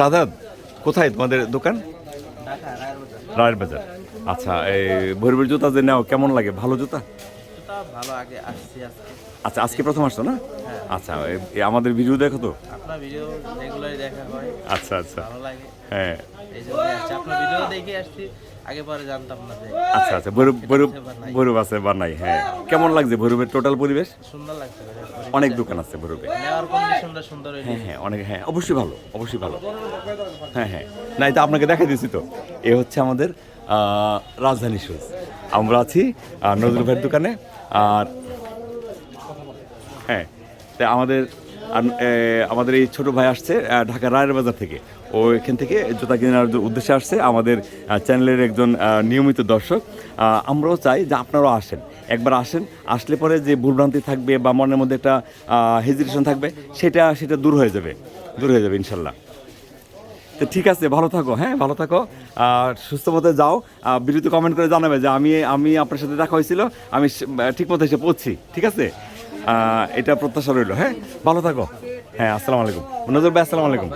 সাদাত কোথায় তোমাদের দোকান? রায়ের বাজার। আচ্ছা এই ভৈরবের জুতা যে নাও কেমন লাগে? ভালো জুতা? ভালো আগে আসছি আজকে। আচ্ছা আজকে প্রথম আসছো না? আচ্ছা এ- এ আমাদের ভিডিও দেখো তো। আপনার ভিডিও রেগুলারই দেখা হয় আচ্ছা আচ্ছা। ভালো লাগে। হ্যাঁ। এই জন্য আপনার ভিডিও দেখে আসছি। আগে পরে জানতাম না যে আচ্ছা আচ্ছা ভৈরব ভৈরব ভৈরব আছে বা নাই হ্যাঁ। কেমন লাগছে ভৈরবের টোটাল পরিবেশ? সুন্দর লাগছে অনেক দোকান আছে ভৈরবে। নেওয়ার কন্ডিশনটা সুন্দর হইলে হ্যাঁ হ্যাঁ অনেক হ্যাঁ অবশ্যই ভালো অবশ্যই ভালো। হ্যাঁ হ্যাঁ। না এটা আপনাকে দেখা দিয়েছি তো। এ হচ্ছে আমাদের রাজধানী শুজ আমরা আছি নজরুল ভাইয়ের দোকানে। আর হ্যাঁ তাই আমাদের আর- আমাদের এই ছোট ভাই আসছে ঢাকা রায়ের বাজার থেকে। ও এখান থেকে জুতা কেনার উদ্দেশ্যে আসছে, আমাদের চ্যানেলের একজন নিয়মিত দর্শক। আমরাও চাই যে আপনারাও আসেন। একবার আসেন, আসলে পরে যে ভুলভ্রান্তি থাকবে বা মনের মধ্যে একটা হেজিটেশন থাকবে, সেটা সেটা দূর হয়ে যাবে। দূর হয়ে যাবে, ইনশাল্লাহ। তো ঠিক আছে, ভালো থাকো হ্যাঁ ভালো থাকো। আর সুস্থ মতো যাও। ভিডিওতে কমেন্ট করে জানাবে যে আমি আমি আপনার সাথে দেখা হয়েছিল, আমি ঠিক মতো এসে পড়ছি ঠিক আছে? এটা প্রত্যাশা রইল হ্যাঁ? ভালো থাকো। হ্যাঁ আসসালামু আলাইকুম। নজর ভাই আসসালামু আলাইকুম।